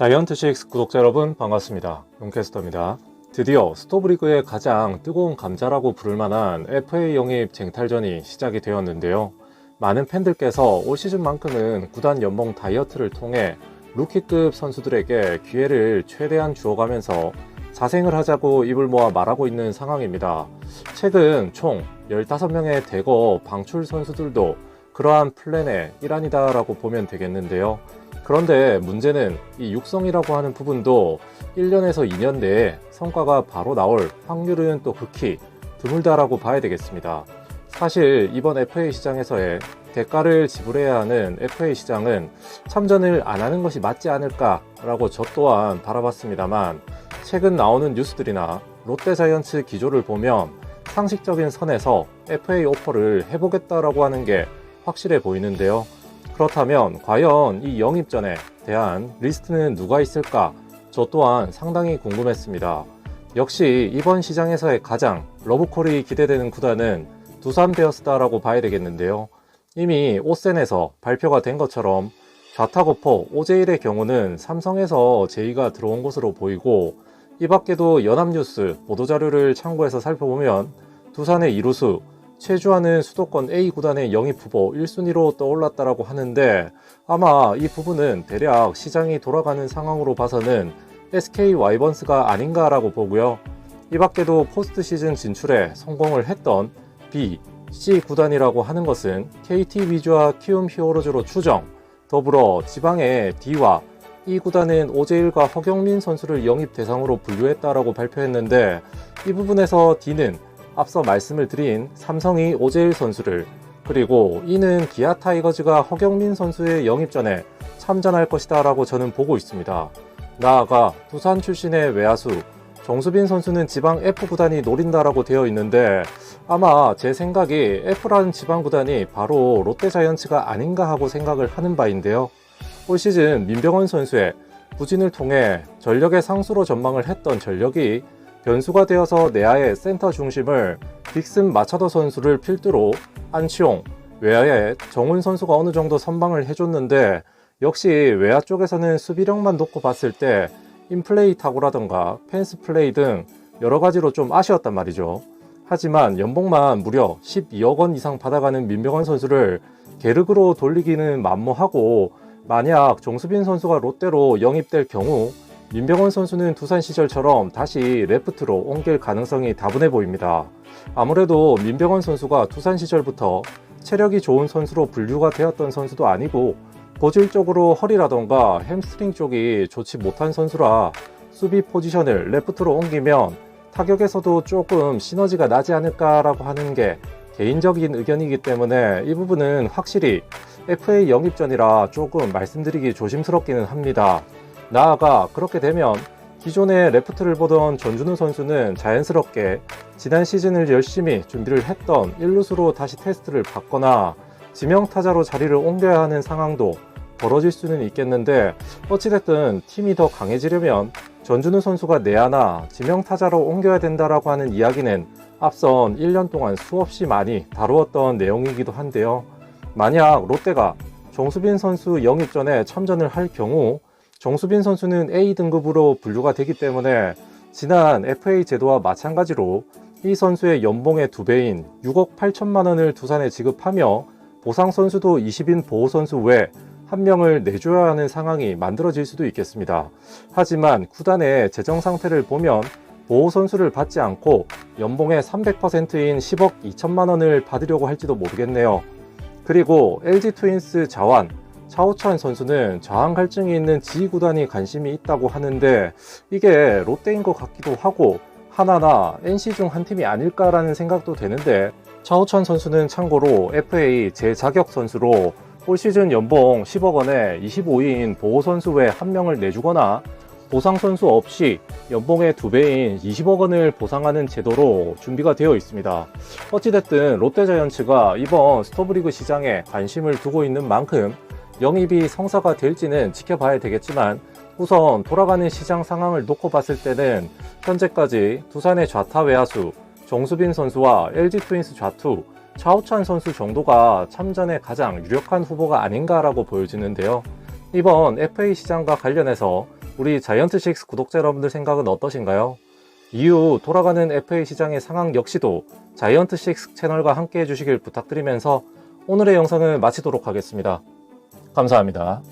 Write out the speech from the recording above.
자이언트식스 구독자 여러분 반갑습니다. 용캐스터입니다. 드디어 스토브리그의 가장 뜨거운 감자라고 부를 만한 FA 영입 쟁탈전이 시작이 되었는데요. 많은 팬들께서 올 시즌만큼은 구단 연봉 다이어트를 통해 루키급 선수들에게 기회를 최대한 주어가면서 자생을 하자고 입을 모아 말하고 있는 상황입니다. 최근 총 15명의 대거 방출 선수들도 그러한 플랜의 일환이다라고 보면 되겠는데요. 그런데 문제는 이 육성이라고 하는 부분도 1년에서 2년 내에 성과가 바로 나올 확률은 또 극히 드물다라고 봐야 되겠습니다. 사실 이번 FA 시장에서의 대가를 지불해야 하는 FA 시장은 참전을 안 하는 것이 맞지 않을까라고 저 또한 바라봤습니다만 최근 나오는 뉴스들이나 롯데자이언츠 기조를 보면 상식적인 선에서 FA 오퍼를 해보겠다라고 하는 게 확실해 보이는데요. 그렇다면 과연 이 영입 전에 대한 리스트는 누가 있을까? 저 또한 상당히 궁금했습니다. 역시 이번 시장에서의 가장 러브콜이 기대되는 구단은 두산 베어스다라고 봐야 되겠는데요. 이미 오센에서 발표가 된 것처럼 좌타고포 오제일의 경우는 삼성에서 제의가 들어온 것으로 보이고 이 밖에도 연합뉴스 보도자료를 참고해서 살펴보면 두산의 이루수 최주하는 수도권 A 구단의 영입 후보 1순위로 떠올랐다라고 하는데 아마 이 부분은 대략 시장이 돌아가는 상황으로 봐서는 SK 와이번스가 아닌가라고 보고요. 이 밖에도 포스트 시즌 진출에 성공을 했던 B, C 구단이라고 하는 것은 KT 위주와 키움 히어로즈로 추정, 더불어 지방의 D와 이 구단은 오재일과 허경민 선수를 영입 대상으로 분류했다라고 발표했는데 이 부분에서 D는 앞서 말씀을 드린 삼성이 오재일 선수를 그리고 이는 기아 타이거즈가 허경민 선수의 영입전에 참전할 것이다 라고 저는 보고 있습니다. 나아가 두산 출신의 외야수 정수빈 선수는 지방 F 구단이 노린다라고 되어 있는데 아마 제 생각이 F라는 지방 구단이 바로 롯데 자이언츠가 아닌가 하고 생각을 하는 바인데요. 올 시즌 민병헌 선수의 부진을 통해 전력의 상수로 전망을 했던 전력이 변수가 되어서 내야의 센터 중심을 빅슨 마차도 선수를 필두로 안치용, 외야의 정훈 선수가 어느 정도 선방을 해줬는데 역시 외야 쪽에서는 수비력만 놓고 봤을 때 인플레이 타고라던가 펜스 플레이 등 여러 가지로 좀 아쉬웠단 말이죠. 하지만 연봉만 무려 12억 원 이상 받아가는 민병헌 선수를 계륵으로 돌리기는 만무하고 만약 정수빈 선수가 롯데로 영입될 경우 민병헌 선수는 두산 시절처럼 다시 레프트로 옮길 가능성이 다분해 보입니다. 아무래도 민병헌 선수가 두산 시절부터 체력이 좋은 선수로 분류가 되었던 선수도 아니고 고질적으로 허리라던가 햄스트링 쪽이 좋지 못한 선수라 수비 포지션을 레프트로 옮기면 타격에서도 조금 시너지가 나지 않을까라고 하는 게 개인적인 의견이기 때문에 이 부분은 확실히 FA 영입 전이라 조금 말씀드리기 조심스럽기는 합니다. 나아가 그렇게 되면 기존의 레프트를 보던 전준우 선수는 자연스럽게 지난 시즌을 열심히 준비를 했던 1루수로 다시 테스트를 받거나 지명타자로 자리를 옮겨야 하는 상황도 벌어질 수는 있겠는데 어찌됐든 팀이 더 강해지려면 전준우 선수가 내야나 지명타자로 옮겨야 된다라고 하는 이야기는 앞선 1년 동안 수없이 많이 다루었던 내용이기도 한데요. 만약 롯데가 정수빈 선수 영입 전에 참전을 할 경우 정수빈 선수는 A 등급으로 분류가 되기 때문에 지난 FA 제도와 마찬가지로 이 선수의 연봉의 두 배인 6억 8천만 원을 두산에 지급하며 보상 선수도 20인 보호 선수 외 한 명을 내줘야 하는 상황이 만들어질 수도 있겠습니다. 하지만 구단의 재정 상태를 보면 보호 선수를 받지 않고 연봉의 300%인 10억 2천만 원을 받으려고 할지도 모르겠네요. 그리고 LG 트윈스 자완 차우찬 선수는 저항 갈증이 있는 G 구단이 관심이 있다고 하는데 이게 롯데인 것 같기도 하고 하나나 NC 중 한 팀이 아닐까라는 생각도 되는데 차우찬 선수는 참고로 FA 제자격 선수로 올 시즌 연봉 10억 원에 25인 보호 선수 외 한 명을 내주거나 보상 선수 없이 연봉의 두 배인 20억 원을 보상하는 제도로 준비가 되어 있습니다. 어찌됐든 롯데자이언츠가 이번 스토브리그 시장에 관심을 두고 있는 만큼 영입이 성사가 될지는 지켜봐야 되겠지만 우선 돌아가는 시장 상황을 놓고 봤을 때는 현재까지 두산의 좌타 외야수 정수빈 선수와 LG 트윈스 좌투 차우찬 선수 정도가 참전에 가장 유력한 후보가 아닌가라고 보여지는데요. 이번 FA 시장과 관련해서 우리 자이언트6 구독자 여러분들 생각은 어떠신가요? 이후 돌아가는 FA 시장의 상황 역시도 자이언트6 채널과 함께 해주시길 부탁드리면서 오늘의 영상을 마치도록 하겠습니다. 감사합니다.